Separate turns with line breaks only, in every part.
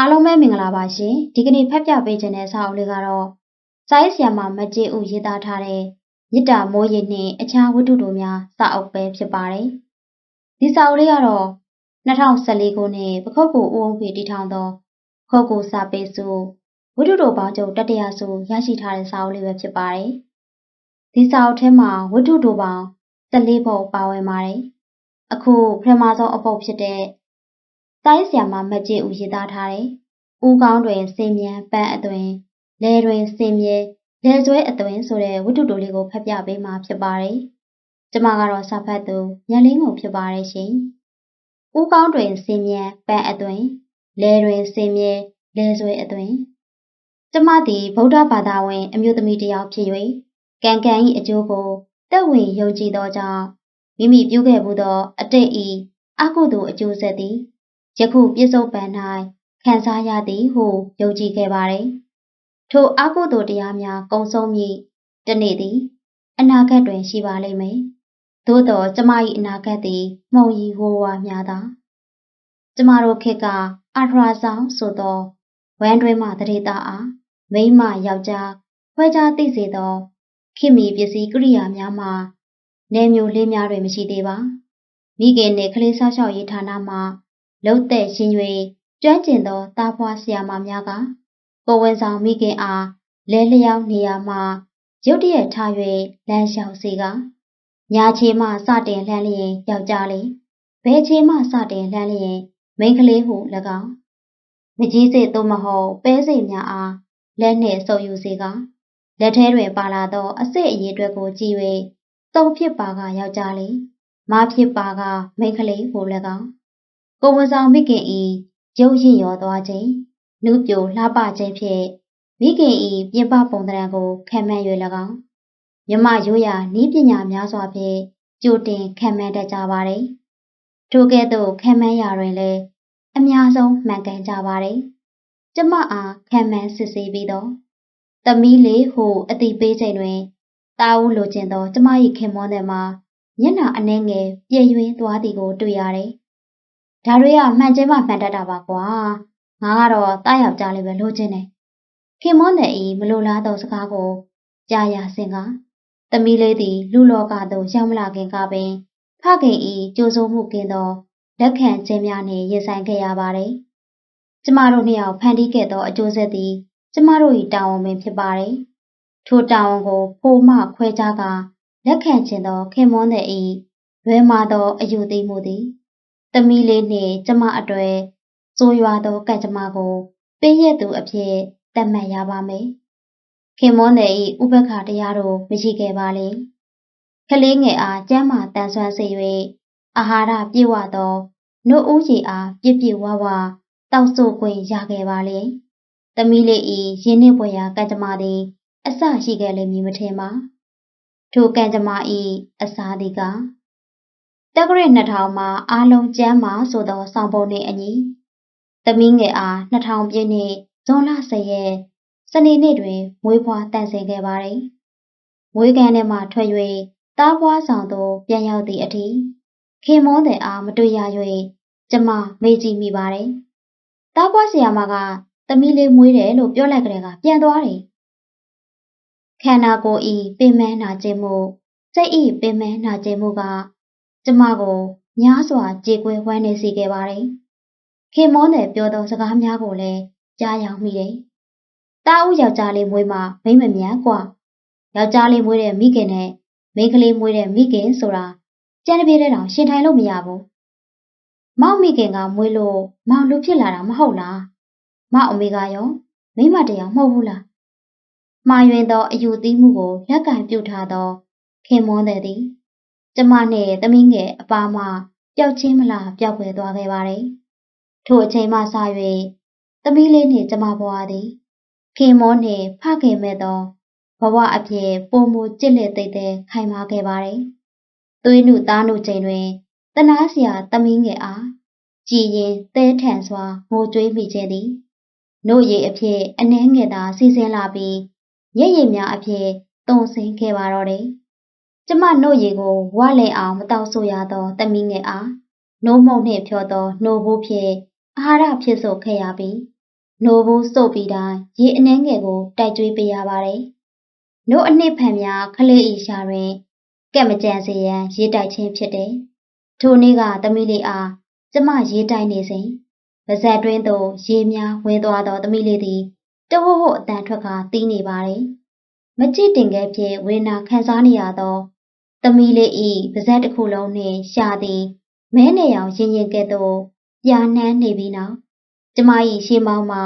အားလုံးပဲမင်္ဂလာပါရှင်ဒီကနေ့ဖတ်ပြပေးခြင်းတဲ့စာအုပ်လေးကတော့စာရေးဆရာမမကြေဦးရေးသားထားတဲ့မြစ်တာမိုးရည်နှင့်အခြားဝတ္ထုတို့များစာအုပ်ပဲဖြစ်ပါတယ်ဒီစာအုပ်လေးကတော့2014ခုနှစ်ပခုတ်ကူဦးအောင်ဖေတည်ထောင်သောခုတ်ကူစာပေစုဝတ္ထုတို့ပေါင်းချုပ်တတရာစုရရှိထားတဲ့စာအုပ်လေးပဲဖြစ်ပါတယ်ဒီစာအုပ်ထဲမှာဝတ္ထုတို့ပေါင်း14ပုဒ်ပါဝင်ပါတယ်အခုပထမဆုံးအပုဒ်ဖြစ်တဲ့ စာရေးဆရာမမကြေဦးရေးသားထားတဲ့ဦးကောင်းတွင်စင်မြန်ပန်းအသွင်လဲတွင်စင်မြဲလဲဆွဲအသွင်ဆိုတဲ့ဝတ္ထုတိုလေးကိုဖတ်ပြပေးမှာဖြစ်ပါတယ်။ကျမကတော့စာဖတ်သူညလင်းကိုဖြစ်ပါတယ်ရှင်။ဦးကောင်းတွင်စင်မြန်ပန်းအသွင်လဲတွင်စင်မြဲလဲဆွဲအသွင်ကျမသည်ဗုဒ္ဓဘာသာဝင် အမျိုးသမီးတစ်ယောက်ဖြစ်၍ကံကံ၏အကျိုးကိုတက်ဝင်ယုံကြည်သောကြောင့်မိမိပြုခဲ့မှုသော အတိတ်၏အကုသိုလ်အကျိုးဆက်သည် ယခုပြစ္ဆုတ်ပံ၌ခံစားရသည်ဟုယုံကြည်ခဲ့ပါတယ်။ထိုအကုသိုလ်တရားများကုံဆုံးမည်တနေ့သည်အနာဂတ်တွင်ရှိပါလိမ့်မယ်။သို့သောကျမ၏အနာဂတ်သည်မှုံရီဝိုးဝါများသာကျမတို့ခေတ်ကအထရာဆောင်ဆိုသောဝမ်းတွဲမှတရေတာအားမိမယောက်ျားခွဲခြားသိစေသောခင်မီပစ္စည်းကိရိယာများမှာနေမျိုးလေးများတွင်မရှိသေးပါမိခင်နှင့်ကလေးဆောက်ရှောက်ရေးဌာနမှ လှုပ်သက်ရှင်၍ကျွမ်းကျင်သောတာဖွာဆရာမများကကိုဝင်ဆောင်မိခင်အားလဲလျောင်းနေရာမှရုတ်တရက်ထား၍လမ်းလျှောက်စေကညာချေမှစတင်လှမ်းလျင်ယောက်ျားလေးဘဲချေမှစတင်လှမ်းလျင်မိန်းကလေးဟု၎င်းမကြီးစေသို့မဟုတ်ပဲစိတ်များအားလက်နှင့်ဆုပ်ယူစေကလက်ထဲတွင်ပါလာသောအစစ်အရေးအတွက်ကိုကြည့်၍သုံးဖြစ်ပါကယောက်ျားလေးမဖြစ်ပါကမိန်းကလေးဟု၎င်း ကိုဝန်ဆောင်မိခင်ဤရုပ်ရင့်ရောသွားခြင်းနုပြိုလှပခြင်းဖြင့်မိခင်ဤပြင်ပပုံသဏ္ဍာန်ကိုခံမှန်း၍၎င်းမြမရိုးရာဤပညာများစွာဖြင့်ကြိုတင်ခံမှန်းတတ်ကြပါသည်ထိုကဲ့သို့ခံမှန်းရာတွင်လည်းအများဆုံးမှန်ကန်ကြပါသည်ကျမအားခံမှန်းစစ်ဆေးပြီးတော့သမီးလေးဟုအတိပေးချိန်တွင်တာဦးလိုချင်သောကျမ၏ခင်မွန်းသည်မှာမျက်နှာအနှဲငယ်ပြည့်ရွှင်သွားသည်ကိုတွေ့ရတယ် ဒါတွေကမှန်ကျင်းမှမှန်တတ်တာပါကွာငါကတော့တားယောက်ျားလေးပဲလိုချင်တယ်ခင်မွန်းတဲ့ဤမလိုလားသောစကားကိုကြားရစင်ကသမီးလေးသည်လူလောကသို့ရောက်မလာခင်ကပင်ဖခင်ဤကြိုးစိုးမှုကင်းသောလက်ခံခြင်းများနှင့်ရင်ဆိုင်ခဲ့ရပါတယ်ကျမတို့နှစ်ယောက်ဖန်တီးခဲ့သောအကျိုးဆက်သည်ကျမတို့၏တာဝန်ပင်ဖြစ်ပါတယ်ထိုတာဝန်ကိုဖိုမှခွဲခြားကာလက်ခံခြင်းသောခင်မွန်းတဲ့ဤလွယ်မာသောအယူသိမှုသည် သမီးလေးနှင့်ကျမအတွေ့စိုးရွာသောကံကြမ္မာကိုပေးရသူအဖြစ်သတ်မှတ်ရပါမယ်။ခင်မွန်းတဲ့ဤဥပက္ခတရားတို့မရှိခဲ့ပါလေ။ကလေးငယ်အားကျမ်းမာတန်ဆွမ်းစေ၍အာဟာရပြည့်ဝသောနှုတ်ဦးရည်အားပြည့်ပြည့်ဝဝတောက်ဆိုခွင့်ရခဲ့ပါလေ။သမီးလေးဤရင်းနှီးပွေရာကံကြမ္မာသည်အစရှိခဲ့လိမ့်မည်မထင်ပါ။ထိုကံကြမ္မာဤအစားသည်က တက္ကရာ2000မှာအားလုံးကျမ်းမာဆိုသောစောင်းပုံနှင့်အညီသမီးငယ်အား2000ပြည့်နှစ်ဇွန်လ10ရက်စနေနေ့တွင်မွေးဖွားတန်ဆင်ခဲ့ပါသည်။မွေးကန်းထဲမှထွက်၍တားပွားဆောင်သို့ပြန်ရောက်သည့်အထိခင်မွန်းတဲ့အားမတွေ့ရ၍ကျမမေးကြည့်မိပါတယ်။တားပွားဆရာမကသမီးလေးမွေးတယ်လို့ပြောလိုက်ကလေးကပြန်သွားတယ်။ခန္ဓာကိုယ်ဤပင်မနာခြင်းမှုစိတ်ဤပင်မနာခြင်းမှုက ကျမကိုများစွာကြေကွဲဝမ်းနေစေခဲ့ပါတယ်။ခင်မောနယ်ပြောသောစကားများကိုလည်းကြားရောက်မိတယ်။တာဦးယောက်ျားလေးမွေးမှမိမ့်မမြန်กว่า။ယောက်ျားလေးမွေးတဲ့မိခင်နဲ့မိန်းကလေးမွေးတဲ့မိခင်ဆိုတာကြံတပြေတဲ့တောင်ရှင်ထိုင်လို့မရဘူး။မောက်မိခင်ကမွေးလို့မောင်လူဖြစ်လာတာမဟုတ်လား။မောက်အမေကရောမိမတရားမဟုတ်ဘူးလား။မှားယွင်းသောအယူသီးမှုကိုလက်ကင်ပြုတ်ထားသောခင်မွန်းတဲ့သည် ကျမနဲ့သမီးငယ်အပါမပျောက်ချင်းမလားပျောက်ွယ်သွားခဲ့ပါတယ်။ထိုအချိန်မှစ၍သမီးလေးနှင့်ကျမဘဝသည်ခင်မောနှင့်ဖခင်မဲ့သောဘဝအဖြစ်ပုံမူကြစ်လက်သိတဲ့ခိုင်မာခဲ့ပါတယ်။သွေးနုသားနုချိန်တွင်တနာစရာသမီးငယ်အားကြည်ရင်သဲထန်စွာငိုကြွေးမိခြင်းသည်နို့ရည်အဖြစ်အနှဲငယ်သာစီစဉ်လာပြီးရည်ရည်များအဖြစ်တုံဆင်းခဲ့ပါတော့တယ်။ ကျမနှုတ်ရည်ကိုဝလင်အောင်မတောက်ဆိုရသောတမီးငယ်အားနိုးမုံနှင့်ဖြောသောနှိုးဖို့ဖြင့်အာဟာရဖြစ်ဆိုခဲ့ရပြီးနိုဘူးစုပ်ပြီးတိုင်းရေအနှဲငယ်ကိုတိုက်ကျွေးပေးရပါတယ်။နို့အနှစ်ဖန်များခလေးဤရှာတွင်ကက်မကြံစေရန်ရေတိုက်ခြင်းဖြစ်တယ်။ထိုနေ့ကသမီးလေးအားကျမရေတိုက်နေစဉ်ပါဇက်တွင်းသို့ရေများဝင်သွားသောသမီးလေးသည်တဝဟိုအတန်ထွက်ကတီးနေပါတယ်။မကြည့်တင်ခဲ့ဖြင့်ဝေနာခံစားနေရသော သမီးလေးဤပါဇက်တစ်ခုလုံးနှင့်ရှာသည်မဲနေအောင်ရင်ရင်ကဲ့သို့ပြာနှမ်းနေပြီးနောက်ကျမ၏ရှေးမောင်းမှာ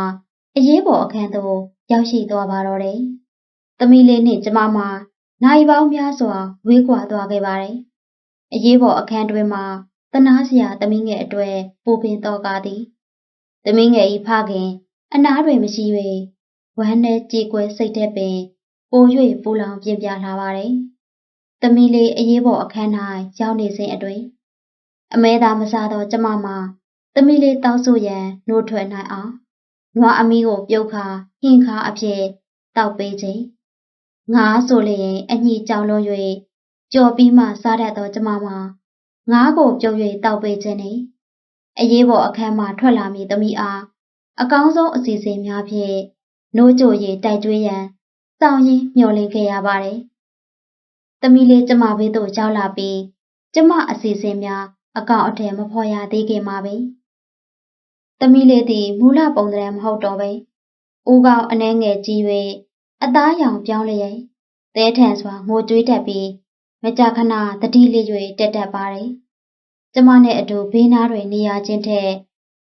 အရေးပေါ်အခန်းသို့ရောက်ရှိသွားပါတော့တယ်။သမီးလေးနှင့်ကျမမှာနိုင်ပေါင်းများစွာဝေးကွာသွားခဲ့ပါတယ်။အရေးပေါ်အခန်းတွင်မှာတနာစရာသမီးငယ်အတွေ့ပူပင်တော့ကားသည်။သမီးငယ်၏ဖခင်အနားတွင်မရှိ၍ဝမ်းနဲ့ကြေကွဲစိတ်သက်ပင်ပို၍ပူလောင်ပြင်းပြလာပါတယ်။ သမီးလေးအရေးပေါ်အခန်း၌ရောက်နေစဉ်အတွင်းအမဲသာမစားသောကျမမှာသမီးလေးတောက်ဆိုရန်နှိုးထွက်နိုင်အောင်နွားအမီးကိုပြုတ်ခါဟင်းခါအဖြစ်တောက်ပေးခြင်းငါဆိုလျင်အညှိကြောင်လုံး၍ကြော်ပြီးမှစားတတ်သောကျမမှာငါးကိုပြုတ်၍တောက်ပေးခြင်းနှင့်အရေးပေါ်အခန်းမှထွက်လာမည်သမီးအားအကောင်းဆုံးအစီအစဉ်များဖြင့်နိုးကြိုရည်တိုက်ကျွေးရန်စောင့်ရင်းမျှော်လင့်ခဲ့ရပါတယ်။ သမီးလေးကျမဘေးသို့ရောက်လာပြီးကျမအစီအစဉ်များအကောင့်အထည်မဖော်ရသေးခင်မှာပဲ။သမီးလေးသည်မူလပုံသဏ္ဍာန်မဟုတ်တော့ပဲ။ဦးကောင်းအနှဲငယ်ကြီး၍အသားရောင်ပြောင်းလျက်သဲထန်စွာငိုကြွေးတတ်ပြီးမကြာခဏတတိလေး၍တက်တက်ပါတယ်။ကျမနဲ့အတူဘေးနားတွင်နေရခြင်းထက်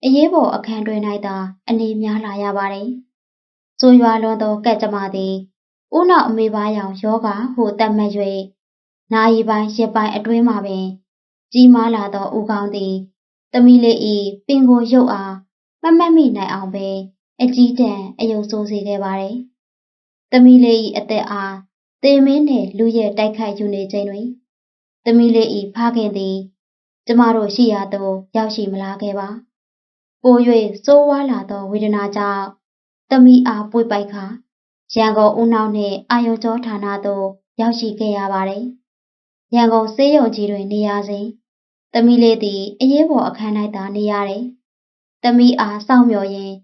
အရေးပေါ်အခန်းတွင်၌သာအနေများလာရပါတယ်။ဆိုရွာလွန်သောကက်ကျမသည် ဦးနောက်အမေပါရောင်ယောဂဟုသတ်မှတ်၍နာယီပိုင်းရစ်ပိုင်းအတွင်းမှာပင် ကြီးမားလာသောဦးကောင်းသည်သမီးလေး၏ပင်ကိုရုပ်အားမမတ်မိနိုင်အောင်ပဲအကြီးတန်းအယုံဆိုးစေခဲ့ပါတယ်။သမီးလေး၏အသက်အားသေမင်းနှင့်လူရဲ့တိုက်ခိုက်ယူနေခြင်းတွင်သမီးလေး၏ဖခင်သည် ကျမတို့ရှိရာသို့ရောက်ရှိမလာခဲ့ပါ။ပို၍စိုးဝါးလာသောဝေဒနာကြောင့်သမီးအားပွေပိုက်ခါ ရန်ကုန်ဦးနှောက်နှင့်အာယုံကျောဌာနသို့ရောက်ရှိခဲ့ရပါတယ်။ရန်ကုန်စေးရုံကြီးတွင်နေရစဉ်သမီးလေးသည်အရေးပေါ်အခန်း၌သာနေရတယ်။သမီးအားစောင့်မျှော်ရင်း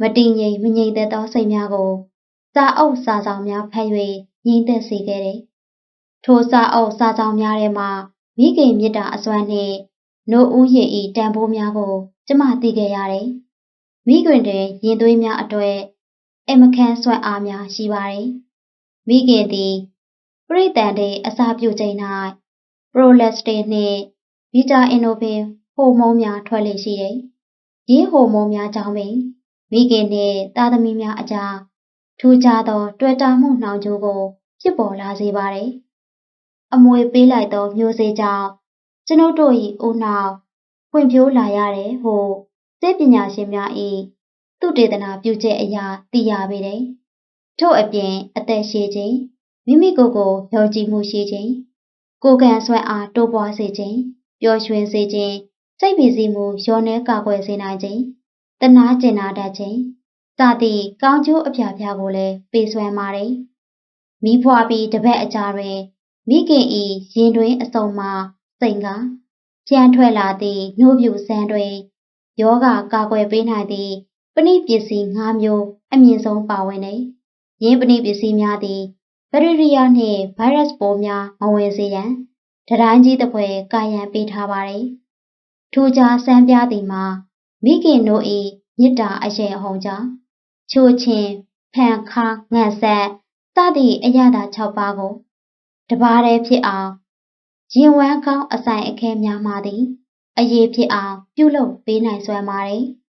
မတည်ငြိမ်မငြိမ်သက်သောစိတ်များကိုစာအုပ်စာဆောင်များဖတ်၍ငြိမ်သက်စေခဲ့တယ်။ထိုစာအုပ်စာဆောင်များထဲမှာမိခင်မြစ်တာအစွမ်းနှင့်နို့ဦးရည်ဤတန်ဖိုးများကို ကျမသိခဲ့ရတယ်။မိခင်တွင်ရင်သွေးများအတွေ့ အမခန်းဆွမ်းအားများရှိပါတယ်။မိခင်သည်ပရိသန်တဲ့အစာပြုချိန်၌ပရိုလက်စတေနှင့်ဗီတာအင်နိုဖင်ဟိုမုန်းများထွက်လေရှိတယ်။ရင်းဟိုမုန်းများကြောင့်ပင်မိခင်နှင့်သားသမီးများအကြားထူးခြားသော တွေ့တာမှုနှောင်ကြိုးကိုဖြစ်ပေါ်လာစေပါတယ်။အမွေပေးလိုက်သောမျိုးစေ့ကြောင့်ကျွန်ုပ်တို့၏ဦးနှောက်ဖွံ့ဖြိုးလာရတယ်ဟုစေပညာရှင်များ၏ သုတေသနာပြုချက်အရာသိရပေတယ်။ထို့အပြင်အသက်ရှည်ခြင်းမိမိကိုယ်ကိုယုံကြည်မှုရှိခြင်းကိုယ်ကံဆွဲအားတိုးပွားစေခြင်းပျော်ရွှင်စေခြင်းစိတ်ပီစီမှုရောနှဲကာကွယ်စေနိုင်ခြင်းတနာကျင်နာတတ်ခြင်းစသည့်ကောင်းကျိုးအဖျားဖျားကိုလည်းပေးစွမ်းပါတယ်။မိဖွာပြီးတပတ်အကြာတွင်မိခင်ဤရင်တွင်အစုံမှစိန်ကပြန်ထွက်လာသည့်နှိုးပြူစမ်းတွင်ယောဂကာကွယ်ပေးနိုင်သည့် ပဏိပစ္စည်း၅မျိုးအမြင့်ဆုံးပါဝင်နေရင်းပဏိပစ္စည်းများသည်ဘက်တီးရီးယားနှင့်ဗိုင်းရပ်စ်ပိုးများမဝင်စေရန်တတိုင်းကြီးတစ်ပွဲကာယံပေးထားပါတယ်။ထူးခြားစမ်းပြသည်မှာမိခင်တို့၏မြစ်တာအရေးအဟုန်ကြောင့်ချိုချင်းဖန်ခါငန့်ဆက်စသည့်အရာသာ6ပါးကိုတပါးတည်းဖြစ်အောင်ရင်ဝမ်းကောင်းအဆိုင်အခဲများမှသည်အရေးဖြစ်အောင်ပြုလုပ်ပေးနိုင်စွမ်းပါတယ်။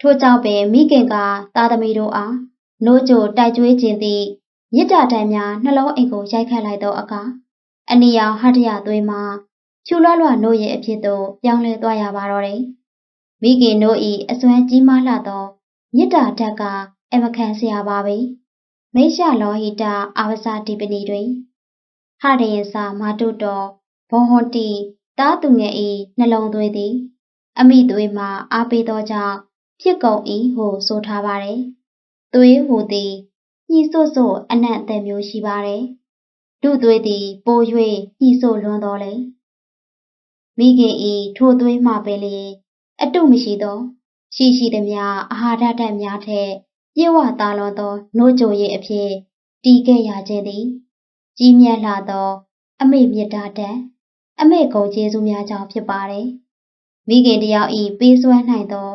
ထို့ကြောင့်ပင်မိခင်ကသားသမီးတို့အားနိုးကြိုတိုက်ကြွေးခြင်းသည့်မြစ်တာတန်များနှလုံးအိမ်ကိုရိုက်ခတ်လိုက်သောအခါအနီရောင်ဟတရသွေးမှာဖြူလွလွနို့ရဲ့အဖြစ်သို့ပြောင်းလဲသွားရပါတော့တယ်။မိခင်တို့၏အစွမ်းကြီးမားလာသောမြစ်တာဓာတ်ကအမခံစရာပါပဲ။မိရှလောဟိတအာဝဇတိပဏီတွင်ဟရယစာမာတုတော်ဘွန်ဟွန်တီတားသူငယ်၏နှလုံးသွေးသည် အမိသွေးမှာအားပေးသောကြောင့် ဖြစ်ကုန်၏ဟုဆိုထားပါတယ်။သွေးဟူသည်ညှိစွတ်စွတ်အနံ့အသက်မျိုးရှိပါတယ်။လူသွေးသည်ပို၍ညှိစွတ်လွန်းတော်လေ။မိခင်ဤထိုသွေးမှပင်လေအတုမရှိသောရှိရှိသမျှအာဟာရဓာတ်များထက်ပြေဝသာလွန်သောနိုးကြိုရည်အဖြစ်တည်ခဲ့ရခြင်းသည်ကြီးမြတ်လာသော အမေမြတ်ဓာတ်အမေကုံကျေးဇူးများကြောင့်ဖြစ်ပါတယ်။မိခင်တယောက်ဤပေးစွမ်းနိုင်သော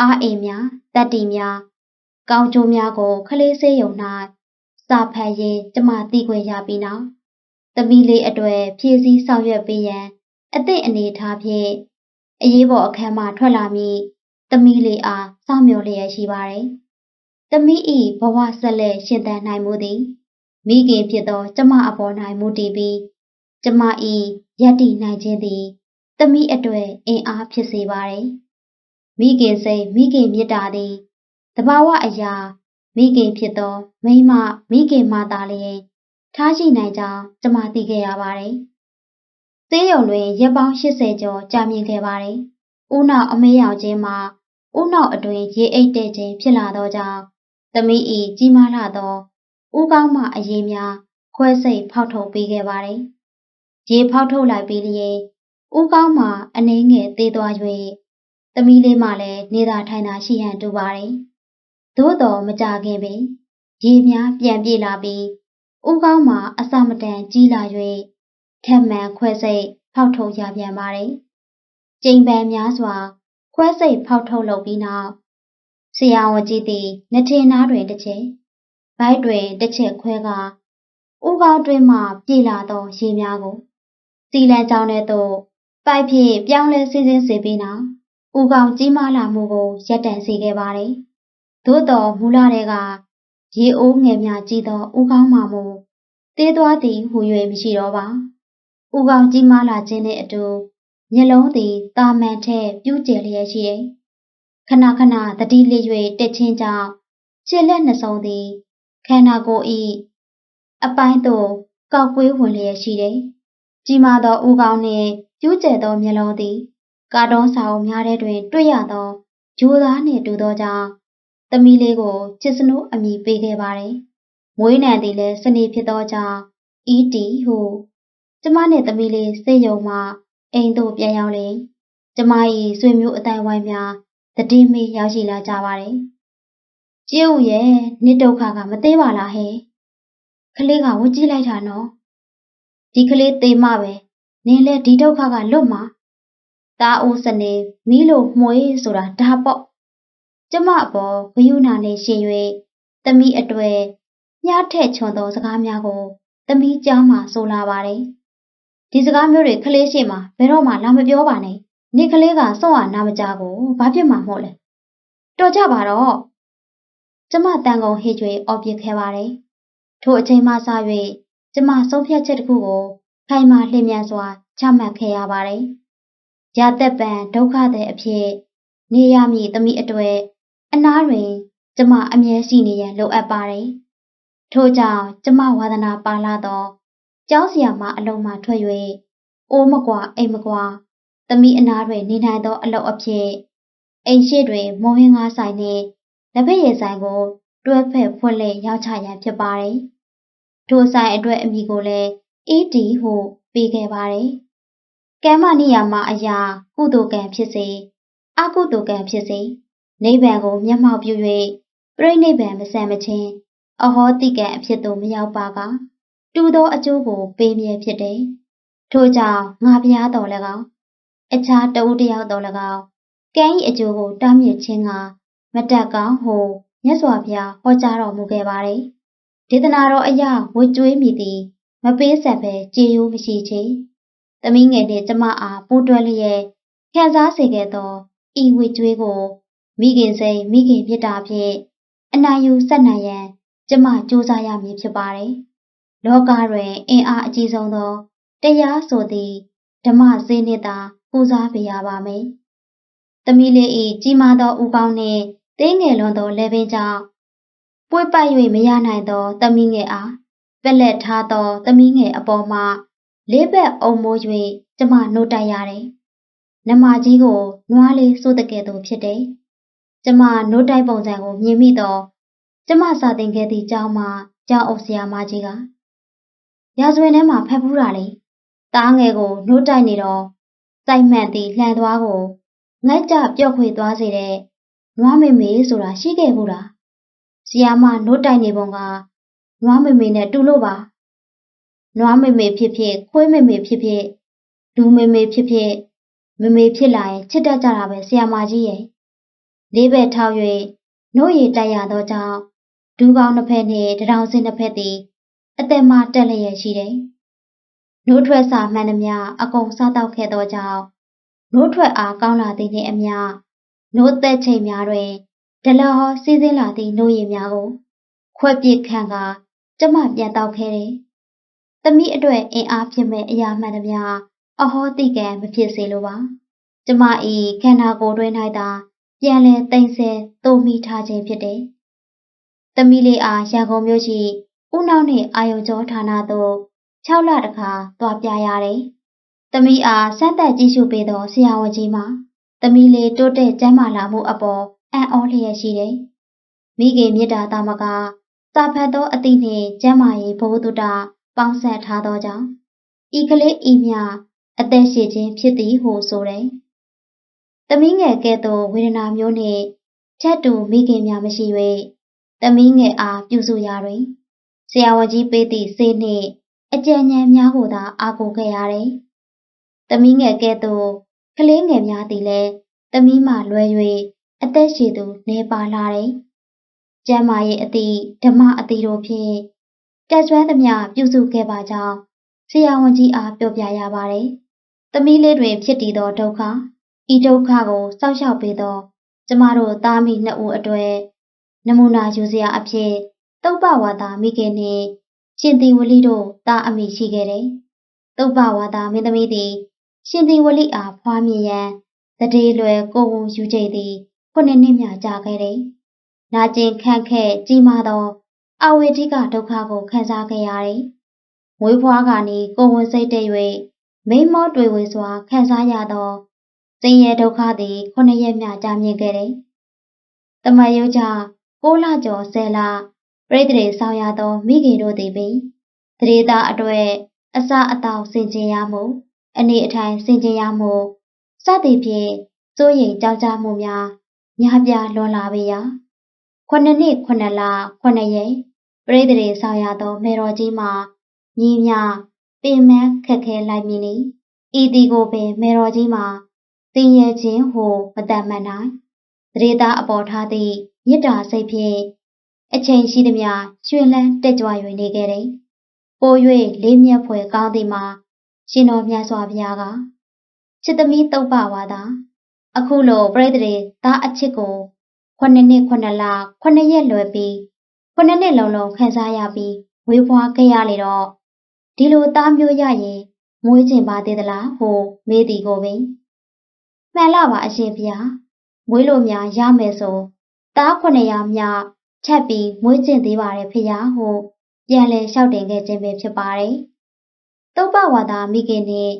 အားအိမ်များတတ္တိများကောင်းကျိုးများကိုခလေးစေးယုံ၌စာဖတ်ရင်ကျမသိခွင့်ရပြီးနောက်သမီးလေးအတွေ့ဖြည့်ဆည်းဆောင်ရွက်ပေးရန်အသည့်အနေထားဖြင့်အရေးပေါ်အခန်းမှထွက်လာမည်သမီးလေးအားစောင့်မျှော်လျက်ရှိပါတယ်။သမီးဤဘဝဆက်လက်ရှင်သန်နိုင်မှုသည်မိခင်ဖြစ်သော ကျမအပေါ်၌မူတည်ပြီးကျမဤယက်တည်နိုင်ခြင်းသည် သမီးအတွေ့အင်အားဖြစ်စေပါတယ်။ မိခင်စိတ်မိခင်မေတ္တာသည်တဘာဝအရာ မိခင်ဖြစ်သော မိမမိခင်မသားလျင်ထားရှိနိုင်ကြောင်းကျမသိခဲ့ရပါတယ်။သေးရုံတွင်ရက်ပေါင်း80ကျော်ကြာမြင့်ခဲ့ပါတယ်။ဦးနောက်အမေရောက်ခြင်းမှာဦးနောက်အတွင်ရေအိတ်တဲ့ခြင်းဖြစ်လာသောကြောင့်သမီးဤကြီးမားလာသောဦးကောင်းမှအရေးများခွဲစိတ်ဖောက်ထုတ်ပေးခဲ့ပါတယ်။ရေဖောက်ထုတ်လိုက်ပြီးလျင်ဦးကောင်းမှအနှင်းငယ်သေးသွား၍ သမီးလေးမှလည်းနေသာထိုင်သာရှိရန်တူပါတယ်။သို့တော်မကြခင်ပင်ရေများပြန်ပြေးလာပြီးဦးကောင်းမှအစမတန်ကြီးလာ၍ထက်မှန်ခွဲစိတ်ဖောက်ထုတ်ရပြန်ပါတယ်။ကျိန်ပန်များစွာ ခွဲစိတ်ဖောက်ထုတ်လုပ်ပြီးနောက်ဆရာဝန်ကြီးသည်နှစ်ထင်သားတွင်တစ်ချက်ဘိုက်တွင်တစ်ချက်ခွဲကဦးကောင်းတွင်မှပြေလာသောရေများကိုစီလန်ကြောင်းထဲသို့ပိုက်ဖြင့်ပြောင်းလဲစင်းစင်းစေပြီးနောက် ဦးကောင်းကြီးမားလာမှုကိုရပ်တန့်စေခဲ့ပါတယ်။သို့တော်မူလာတဲ့ကရေအိုးငယ်များကြီးသောဦးကောင်းမှမူသေးသွားသည်ဟူ၍မရှိတော့ပါ။ဦးကောင်းကြီးမားလာခြင်းနှင့်အတူမျက်လုံးသည်တာမန်ထက်ပြူးကျယ်လျက်ရှိ၏ခဏခဏတတိလေး၍တက်ချင်းကြောင့်ခြေလက်နှစုံသည်ခန္ဓာကိုယ်၏အပိုင်းသို့ကောက်ကွေးဝင်လျက်ရှိတယ်။ကြီးမားသောဦးခေါင်းနှင့်ကျူးကျယ်သောမျက်လုံးသည် ကာတွန်းစာအုပ်များထဲတွင် တွေ့ရသောဂျိုးသားနှင့်တူသောကြောင့်သမီးလေးကိုချစ်စနုအမည်ပေးခဲ့ပါတယ်။မွေးနံသည်လည်းစနေဖြစ်သောကြောင့်အီတီဟုကျမနှင့်သမီးလေးစိတ်ယုံမှအိမ်သို့ပြန်ရောက်လေကျမ၏ဆွေမျိုးအတိုင်းဝိုင်းများတတိမေးရောက်ရှိလာကြပါတယ်။ကျုပ်ရဲ့နှစ်ဒုက္ခကမသေးပါလားဟဲ့။ကလေးကဝကြည့်လိုက်တာနော်။ဒီကလေးသေမှပဲနင်းလဲဒီဒုက္ခကလွတ်မှာ။ တာအိုးစနေမီးလိုမှွေးဆိုတာဒါပေါ့။ကျမအပေါ်ဂယုဏနဲ့ရှင်၍သမီးအတွေ့ညှားထက်ချွန်သောစကားများကိုသမီးကြားမှဆိုလာပါတယ်။ဒီစကားမျိုးတွေကလေးရှိမှဘယ်တော့မှလာမပြောပါနဲ့နေကလေးကစွန့်အားနာမကြကိုဘာဖြစ်မှမို့လဲတော်ကြပါတော့ကျမတန်ကုန်ဟေ့ကျွေအော်ပြစ်ခဲ့ပါတယ်ထိုအချိန်မှစ၍ကျမဆုံးဖြတ်ချက်တစ်ခုကိုခိုင်မာလျင်မြန်စွာချမှတ်ခဲ့ရပါတယ် ရသက်ပံဒုက္ခတဲ့အဖြစ်နေရမည်သမီးအတွေ့အနားတွင် ကျမအမြဲရှိနေရန်လိုအပ်ပါတယ်ထို့ကြောင့်ကျမဝါသနာပါလာသောကျောင်းဆရာမအလုံးမှထွက်၍အိုးမကွာအိမ်မကွာသမီးအနားတွင်နေနိုင်သောအလုပ်အဖြစ်အိမ်ရှိတွင်မုံဟင်းငါးဆိုင်နှင့်လက်ဖက်ရည်ဆိုင်ကို တွဲဖက်ဖွင့်လှစ်ရောက်ချရန်ဖြစ်ပါတယ်။ထိုဆိုင်အတွက်အမည်ကိုလည်း ED ဟုပေးခဲ့ပါတယ်။ ကမ်းမနိယာမအရာကုသိုလ်ကံဖြစ်စေအကုသိုလ်ကံဖြစ်စေနိဗ္ဗာန်ကိုမျက်မှောက်ပြု၍ပြိဋိနိဗ္ဗာန်မဆန်မချင်းအဟောတိကံအဖြစ်သို့မရောက်ပါကတူသောအကျိုးကိုပေးမြဲဖြစ်တယ်။ထို့ကြောင့်ငါဖျားတော်၎င်းအခြားတဦးတယောက်တော်၎င်းကံ၏အကျိုးကိုတားမြစ်ခြင်းကမတက်ကောင်းဟုမြတ်စွာဘုရားဟောကြားတော်မူခဲ့ပါတယ်။ဒေသနာတော်အရာဝကြွေးမိသည် မပေးဆက်ပဲကြေယိုးမရှိချေ။ သမီးငယ်နှင့်ကျမအားပူးတွဲလျက်ခံစားစေခဲ့သောဤဝကြွေးကို မိခင်စိတ်မိခင်ဖြစ်တာဖြင့်အနာယူဆက်နိုင်ရန် ကျမစူးစမ်းရမည်ဖြစ်ပါတယ်။လောကတွင်အင်အားအကြီးဆုံးသောတရားဆိုသည်ဓမ္မစေနှင့်သာပူဇော်ပေးရပါမယ်။သမီးလေး၏ကြီးမားသောဥကောင်းနှင့်တင်းငယ်လွန်သောလက်ပင်ကြောင့်ပွေ့ပတ်၍မရနိုင်သောသမီးငယ်အားပက်လက်ထားသောသမီးငယ်အပေါ်မှ လေးဘက်အုံမိုး၍ကျမနှုတ်တိုက်ရတယ်။နမကြီးကိုနွားလေးစိုးတကယ်သို့ဖြစ်တယ်။ကျမနှုတ်တိုက်ပုံစံကိုမြင်မိတော့ကျမစာသင်ခဲ့သည့်ကျောင်းမှာကျောင်းအုပ်ဆရာမကြီးကရာဇဝင်ထဲမှာဖတ်ဖူးတာလေတားငယ်ကိုနှိုးတိုက်နေတော့စိုက်မှန်သည်လှန်သွားကိုငိုက်ကြပြော့ခွေသွားစေတဲ့နွားမေမေဆိုတာရှိခဲ့ဘူးလားဆီယာမနိုးတိုင်နေပုံကနွားမေမေနဲ့တူလို့ပါ နွားမေမေဖြစ်ဖြစ်ခွေးမေမေဖြစ်ဖြစ်လူမေမေဖြစ်ဖြစ်မေမေဖြစ်လာရင်ချစ်တတ်ကြတာပဲဆီယာမကြီးရဲ့လေးဘက်ထောက်၍နို့ရည်တိုက်ရသောကြောင့်ဒူးကောင်းတစ်ဖက်နှင့်တရောင်စင်းတစ်ဖက်သည်အသက်မှတက်လျက်ရှိတယ်။နို့ထွက်စာမှန်သမျှအကုန်စားတောက်ခဲ့သောကြောင့်နို့ထွက်အားကောင်းလာသည်နှင့်အမျှနို့သက်ချိန်များတွင်ဒလဟောစီးစင်းလာသည့်နို့ရည်များကိုခွက်ပစ်ခံကကျမပြန်တောက်ခဲ့တယ်။ သမီးအတွက်အင်အားဖြစ်မဲ့အရာမှန်သမျှအဟောတိကံမဖြစ်စေလိုပါ။ကျမဤခန္ဓာကိုယ်တွင်၌သာပြန်လည်သိမ့်ဆဲသို့မိထားခြင်းဖြစ်တယ်။သမီးလေးအားရန်ကုန်မြို့ရှိဦးနောက်နှင့်အာယုံကျော်ဌာနသို့6လတခါသွားပြရတယ်။သမီးအားစမ်းသပ်ကြည့်ရှုပေးသောဆရာဝန်ကြီးမှသမီးလေးတိုးတက်ကျန်းမာလာမှုအပေါ်အံ့ဩလျက်ရှိတယ်။မိခင်မြစ်တာသားမကစာဖတ်သောအသည့်နှင့်ကျမ်းမာရေးဘုဟုတုတ ပေါင်းဆက်ထားသောကြောင့်ဤကလေးဤမြအသက်ရှိခြင်းဖြစ်သည်ဟုဆိုတယ်။သမီးငယ်ကဲ့သို့ဝေဒနာမျိုးနှင့်ချက်တူမိခင်များမရှိ၍သမီးငယ်အားပြုစုရာတွင်ဆရာဝန်ကြီးပေးသည့်ဆေးနှင့်အကြံဉာဏ်များကိုသာအားကိုးခဲ့ရတယ်။သမီးငယ်ကဲ့သို့ကလေးငယ်များသည်လည်းသမီးမှလွဲ၍အသက်ရှည်သူနေပါလာတယ်။ကျမ်းမာရေးအသည့်ဓမ္မအသည့်တို့ဖြင့် တက်ကျွမ်းသမျှပြုစုခဲ့ပါကြောင်းဆရာဝန်ကြီးအားပြောပြရပါတယ်။သမီးလေးတွင် ဖြစ်တည်သောဒုက္ခဤဒုက္ခကိုစောက်ရှောက်ပေးသောကျမတို့သားမိနှစ်ဦးအတွေ့နမူနာယူစရာအဖြစ်တုပ္ပဝါဒမိခင်နှင့်ရှင်သီဝလိတို့သားအမိရှိခဲ့တယ်။တုပ္ပဝါဒမင်းသမီးသည် ရှင်သီဝလိအားဖွားမြင်ရန်တရေလွယ်ကိုဝန်ယူချိန်သည်ခုနှစ်နှစ်မြကြာခဲ့တယ်။နာကျင်ခန့်ခဲ့ကြီးမားသော အဝေတိကဒုက္ခကိုခံစားခဲ့ရတယ်။မွေးဖွားကနေကိုဝန်စိတ်တည့်၍မိမောတွေ့ဝေစွာခံစားရသောစင်ရဲဒုက္ခသည်ခုနှစ်ရက်မြကြာမြင့်ခဲ့တယ်။တမယုတ်ကြ6လကျော်10လပြိတ္တိဆောင်ရသောမိခင်တို့သည်ပင်တရေသားအတွေ့အစအသောဆင်ကျင်ရမှုအနေအထိုင်ဆင်ကျင်ရမှုစသည်ဖြင့်စိုးရိမ်ကြောက်ကြမှုများများပြားလွန်လာပေရာခုနှစ်နှစ်ခုနှစ်လခုနှစ်ရက် ပြိတ္တိဆောင်ရသောမေတော်ကြီးမှာညီမြပင်မခက်ခဲလိုက်မည်နီဤသည်ကိုပင်မေတော်ကြီးမှာသိရခြင်းဟုမတတ်မှန်နိုင်တရေသားအပေါ်ထားသည့်မြစ်တာစိတ်ဖြင့်အချိန်ရှိသည်များရွှင်လန်းတက်ကြွ၍နေခဲ့တယ်ပို၍လေးမြတ်ဖွယ်ကောင်းသည်မှာရှင်တော်မြတ်စွာဘုရားကချစ်သမီးတုပ်ပဝါသာအခုလိုပြိတ္တိသားအချစ်ကိုခုနှစ်နှစ်ခုနှစ်လခုနှစ်ရက်လွယ်ပြီး ခုနှစ်နှစ်လုံးလုံးခံစားရပြီးဝေးဖွားခဲ့ရလေတော့ဒီလိုသားမျိုးရရင်မွေးကျင်ပါသေးသလားဟိုမေးသည်ကိုပင်မှန်လားပါအရှင်ဗျာမွေးလို့များရမယ်ဆိုသားခုနှစ်ရာများချက်ပြီးမွေးကျင်သေးပါတယ်ဖေယားဟိုပြန်လဲလျှောက်တင်ခဲ့ခြင်းပဲဖြစ်ပါတယ်တုပ်ပဝါဒမိခင်နှင့်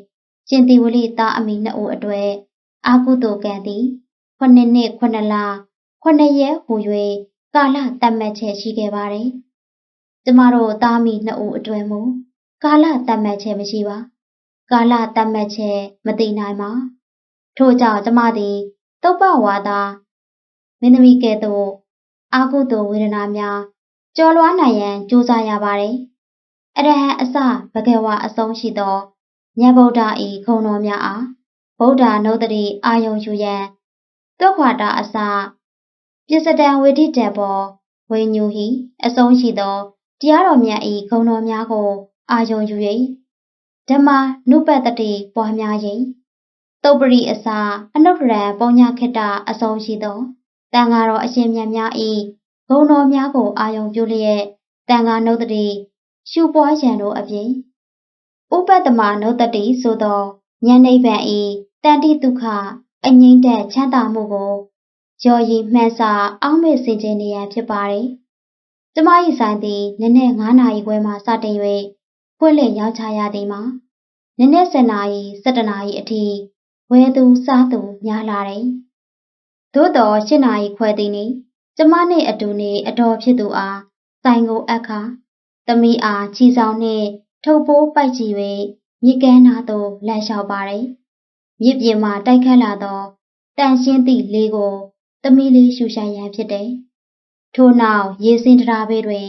ကျင်တီဝလိသားအမိနှစ်ဦးအတွေ့အာကုတုကံသည်ခုနှစ်နှစ်ခုနှစ်လခုနှစ်ရက်ဟူ၍ ကာလတတ်မှတ်ချက်ရှိခဲ့ပါတယ်။ကျမတို့သားမိနှစ်ဦးအတွေ့မူကာလတတ်မှတ်ချက်မရှိပါ။ကာလတတ်မှတ်ချက်မသိနိုင်ပါ။ထို့ကြောင့်ကျမသည်တုပ္ပဝါဒမင်းသမီးကဲ့သို့အာကုတုဝေဒနာများကျော်လွှားနိုင်ရန်ကြိုးစားရပါတယ်။အရဟံအစဘဂဝါအဆုံးရှိသောမြတ်ဗုဒ္ဓ၏ခုံတော်များအားဗုဒ္ဓနုဒ္ဓတိအာယုံယူရန်တွက်ခွာတာအစ ပြစ္စတံဝေဒိတံဘောဝေညူဟိအဆုံးရှိသောတရားတော်မြတ်၏ခုံတော်များကို အာယုံယူ၍ဓမ္မနုပတ္တိပွားများ၍တုပ္ပရိအစာအနုတ္တရံပုံညာခိတအဆုံးရှိသောတန်ဃာတော်အရှင်မြတ်များ၏ဂုဏ်တော်များကို အာယုံပြုလျက်တန်ဃာနုဒ္တိရှုပွားရန်တို့အပြင်ဥပတ္တမနုတ္တိဆိုသောဉာဏ်နိဗ္ဗာန်ဤတန်တိဒုက္ခအငြိမ့်တဲ့ချမ်းသာမှုကို ရော်ရည်မှန်းစာအောက်မေ့စင်ကြင်နေရန်ဖြစ်ပါတယ်။ကျမ၏ဆိုင်သည်နည်းနည်း9နာရီခွဲမှစတင်၍ဖွင့်လှစ်ရောက်ချရသည်မှာနည်းနည်း10နာရီ17နာရီအထိဝဲသူစားသူများလာတယ်။သို့တော်10နာရီခွဲသည်နီကျမနှင့်အတူနေအတော်ဖြစ်သူအားဆိုင်ကိုအခါသမီးအားချီဆောင်နှင့်ထုတ်ပိုးပိုက်ကြည့်၍မြစ်ကမ်းနာသို့လမ်းလျှောက်ပါတယ်။မြစ်ပြင်မှတိုက်ခတ်လာသောတန်ရှင်းသည့်လေးကို သမီးလေးရှူရှိုင်ရန်ဖြစ်တယ်။ထို့နောက်ရေစင်တရားဘေးတွင်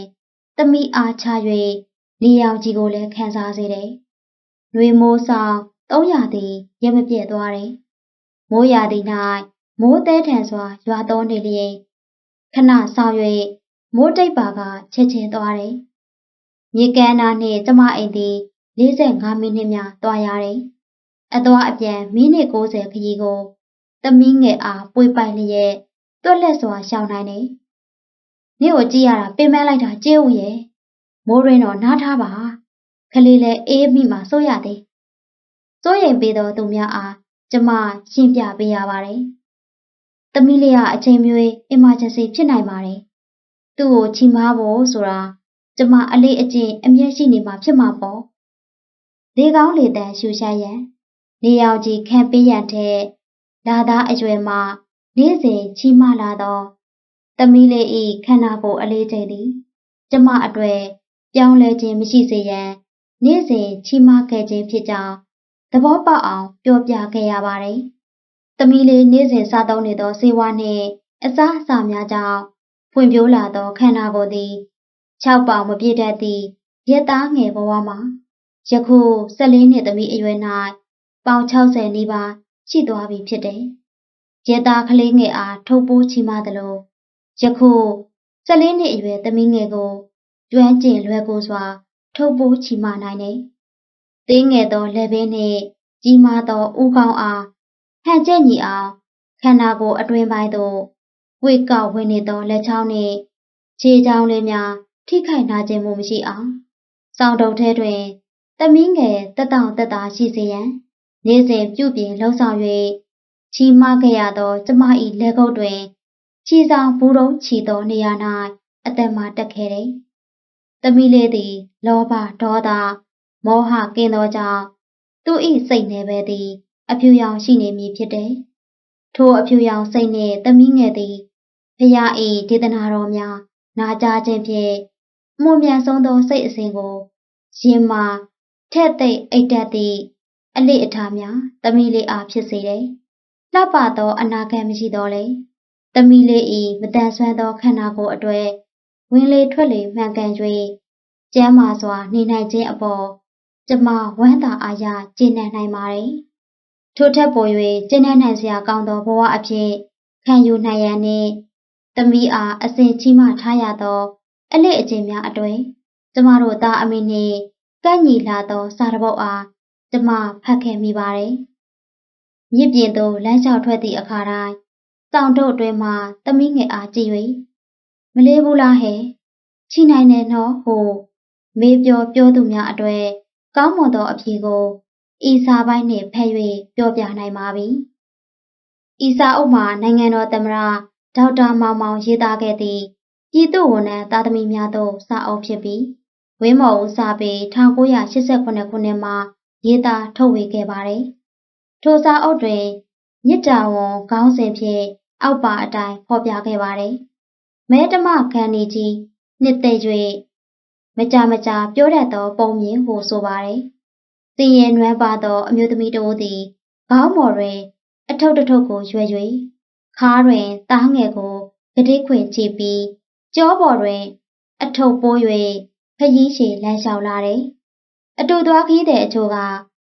သမီးအားချ၍နေရောင်ကြီးကိုလည်းခံစားစေတယ်။နှွေမိုးဆောင်သုံးရာသည်ရမပြည့်သွားတယ်။မိုးရာသီ၌မိုးသေးထန်စွာရွာသောနေလျင်ခဏဆောင်၍မိုးတိတ်ပါကချက်ချင်းသွားတယ်။မြေကမ်းနားနှင့်ကျမအိမ်သည်45မိနစ်များသွားရတယ်။အသွားအပြန်မိနစ်60ခရီးကို သမီးငယ်အားပွေပိုင်လျက်တွက်လက်စွာရှောင်နိုင်တယ်။နေ့ကိုကြည့်ရတာပင်ပန်းလိုက်တာကျဲဦးရဲ့။မိုးရင်းတော့နားထားပါ။ခလေးလည်းအေးမိမှစိုးရသေး။စိုးရိမ်ပေးသောသူများအားကျမရှင်းပြပေးရပါတယ်။သမီးလေးကအချိန်မျိုး emergency ဖြစ်နိုင်ပါတယ်။သူ့ကိုချီမားဖို့ဆိုတာကျမအလေးအကျင့်အမျက်ရှိနေမှာဖြစ်မှာပေါ့။လေကောင်းလေတန်ရှူရှာရန်နေရောင်ကြီးခံပေးရန်ထက် လာသားအရွယ်မှာနေ့စဉ်ချီမားလာသောသမီးလေး၏ခန္ဓာကိုယ်အလေးချိန်သည်ကျမအတွေ့ပြောင်းလဲခြင်းမရှိစေရန်နေ့စဉ်ချီမားခဲ့ခြင်းဖြစ်ကြောင်းသဘောပေါက်အောင်ပြောပြခဲ့ရပါတယ်။သမီးလေးနေ့စဉ်စားသုံးနေသောဆေးဝါးနှင့်အစားအစာများကြောင့်ဖွံ့ဖြိုးလာသောခန္ဓာကိုယ်သည်၆ပေါင်မပြည့်တတ်သည့်ရက်သားငယ်ဘဝမှာယခု14နှစ်သမီးအရွယ်၌ပေါင်60နီးပါး ရှိသွားပြီဖြစ်တယ်။ရက်သားကလေးငယ်အားထုတ်ပိုးချီမသလိုယခု14နှစ်အရွယ်သမီးငယ်ကိုကျွမ်းကျင်လွယ်ကူစွာ ထုတ်ပိုးချီမနိုင်တယ်။သေးငယ်သောလက်ဘင်းနှင့်ကြီးမားသောဥကောင်းအားဟန်ချက်ညီအောင်ခန္ဓာကိုယ်အတွင်းပိုင်းသို့ဝေကောက်ဝင်နေသောလက်ချောင်းနှင့်ခြေချောင်းလေးများထိခိုက်နာကျင်မှုမရှိအောင်စောင်းတုပ်ထဲတွင်သမီးငယ်တက်တောင့်တက်တာရှိစေရန် နေ့စဉ်ပြုပြင်လှုံ့ဆော်၍ချီမခဲ့ရသော ကျမ၏လက်ကုပ်တွင်ချီဆောင်ဘူးတုံးချီသောနေရာ၌အသက်မှတက်ခဲ့တယ်။သမီးလေးသည် လောဘဒေါသမောဟကင်းသောကြောင့်သူ၏စိတ်နယ်ပယ်သည် အဖြူရောင်ရှိနေမည်ဖြစ်တယ်။ထိုအဖြူရောင်စိတ်နှင့်သမီးငယ်သည်ဖရာ၏ဒေသနာတော်များနာကြားခြင်းဖြင့်မှုမြန်ဆုံးသောစိတ်အစဉ်ကိုရင်မာထက်သိပ်အိတ်တက်သည့် အလေးအထားများသမီးလေးအားဖြစ်စေတယ်။လှပသောအနာဂတ်မရှိတော့လေ။သမီးလေး၏မတန်ဆွမ်းသောခန္ဓာကိုယ်အတွေ့ဝင်လေထွက်လေမှန်ကန်၍ကျမ်းမာစွာနေနိုင်ခြင်းအပေါ်ကျမဝမ်းသာအားရကျေနပ်နိုင်ပါတယ်။ထို့ထက်ပို၍ကျေနပ်နိုင်စရာကောင်းသောဘဝအဖြစ်ခံယူနိုင်ရန်နှင့်သမီးအားအစဉ်ချီးမထားရသော အလက်အကျင့်များအတွေ့ကျမတို့သားအမိနှင့်ကန့်ညီလာသောစာတပုတ်အား ကျမဖတ်ခဲ့မိပါတယ်။မြစ်ပြင်သို့လမ်းလျှောက်ထွက်သည့်အခါတိုင်းစောင့်တုပ်အတွင်းမှသမီးငယ်အားကြည့်၍မလေးဘူးလားဟဲ့ချိနိုင်တယ်နော်ဟိုမေးပြောပြောသူများအတွေ့ကောင်းမွန်သောအဖြေကိုဤစာပိုင်းနှင့်ဖက်၍ပြောပြနိုင်ပါပြီ။ဤစာအုပ်မှာနိုင်ငံတော်သမ္မတဒေါက်တာမောင်မောင်ရေးသားခဲ့သည့်ပြည်သူ့ဝန်ထမ်းသားသမီးများသို့စာအုပ်ဖြစ်ပြီးဝင်းမော်ဦးစာပေ1988ခုနှစ်မှာ ရေးသားထုတ်ဝေခဲ့ပါတယ်။ထိုစာအုပ်တွင်မြစ်တာဝန်ခေါင်းစဉ်ဖြင့်အောက်ပါအတိုင်းဖော်ပြခဲ့ပါတယ်။မဲတမခန္ဒီကြီးနှစ်သိ၍မကြမကြပြောတတ်သော ပုံမြင်ဟုဆိုပါတယ်။စီရင်နွမ်းပါသော အမျိုးသမီးတို့သည်ခေါင်းပေါ်တွင် အထုပ်တထုပ်ကိုရွယ်၍ခါးတွင်သားငယ်ကိုကတိခွင်ချပြီးကြောပေါ်တွင် အထုပ်ပိုး၍ခရီးရှည်လမ်းလျှောက်လာတယ်။ အတူသွားခီးတဲ့အချို့က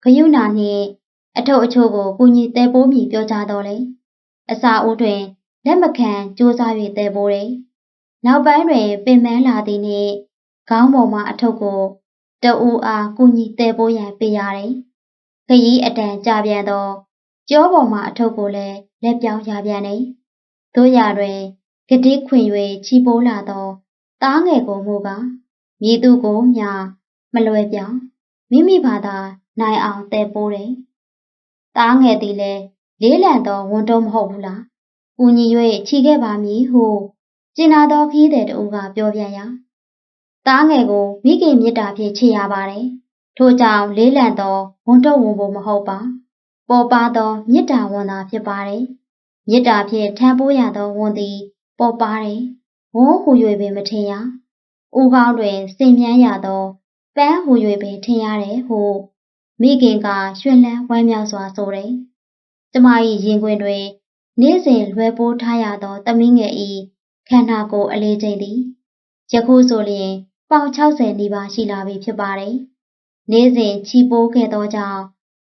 ဂယုဏနှင့်အထုပ်အချို့ကိုကုညီတဲပိုးမိပြောကြတော့လေ။အစာအိုးတွင်လက်မခံကြိုးစား၍တဲပိုးတယ်။နောက်ပိုင်းတွင်ပင်ပန်းလာသည်နှင့်ခေါင်းပေါ်မှအထုပ်ကိုတအူအားကုညီတဲပိုးရန်ပေးရတယ်။ခရီးအတန်ကြပြန်သောကြောပေါ်မှအထုပ်ကိုလည်းလက်ပြောင်းရပြန်တယ်။တို့ရတွင်ဂတိခွင်၍ချီပိုးလာသောသားငယ်ကိုမူကားမည်သူကိုမျှမလွယ်ပြောင်း မိမိဘာသာနိုင်အောင်တဲပိုးတယ်။သားငယ်သည်လည်းလေးလံသောဝန်တုံးမဟုတ်ဘူးလား။ဦးညီ၍ခြိခဲ့ပါမည်ဟုကျင်နာသောခီးတဲ့တူကပြောပြန်ရာသားငယ်ကိုမိခင်မြစ်တာဖြင့်ခြေရပါတယ်။ထို့ကြောင့်လေးလံသောဝန်တုံးဝန်ဖို့မဟုတ်ပါ။ပေါ်ပါသောမြစ်တာဝန်သာဖြစ်ပါတယ်။မြစ်တာဖြင့်ထမ်းပိုးရသောဝန်သည်ပေါ်ပါတယ်။ဝန်းဟူ၍ပင်မထင်ရ။ဦးကောင်းတွင်စင်မြန်းရသော ပန်းဟူ၍ပင်ထင်ရတယ်ဟုမိခင်ကရွှင်လန်းဝမ်းမြောက်စွာဆိုတယ်။ကျမ၏ရင်ခွင်တွင်နေ့စဉ်လွယ်ပိုးထားရသောသမီးငယ်၏ခန္ဓာကိုယ်အလေးချိန်သည်ယခုဆိုလျှင်ပေါင်60နီးပါးရှိလာပြီဖြစ်ပါတယ်။နေ့စဉ်ချီပိုးခဲ့သောကြောင့်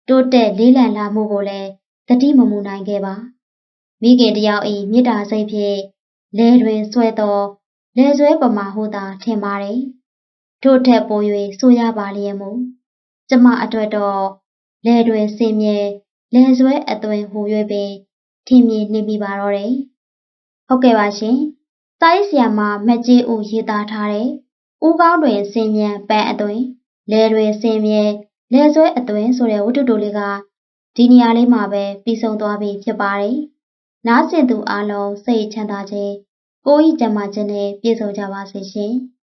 တိုးတက်လေးလံလာမှုကိုလည်းတတိမမူနိုင်ခဲ့ပါ။မိခင်တယောက်၏မေတ္တာစိတ်ဖြင့်လဲတွင်ဆွဲသောလဲဆွဲပမာဟုသာထင်ပါတယ်။ ထို့ထက်ပို၍ဆိုရပါလျက်မူကျမအတွက်တော့လဲတွင်စင်မြဲလဲဆွဲအသွင်ဟူ၍ပင်ထင်မြင်နေမိပါတော့တယ်။ဟုတ်ကဲ့ပါရှင်။စာရေးဆရာမမက်ကြီးဦးရေးသားထားတဲ့ဦးကောင်းတွင်စင်မြန်ပန်းအသွင်လဲတွင်စင်မြဲလဲဆွဲအသွင်ဆိုတဲ့ဝတ္ထုတိုလေးကဒီနေရာလေးမှာပဲပြီးဆုံးသွားပြီဖြစ်ပါတယ်။နားဆင်သူအားလုံးစိတ်ချမ်းသာခြင်းကိုယ်ဤကျမ်းမာခြင်းနဲ့ပြည့်စုံကြပါစေရှင်။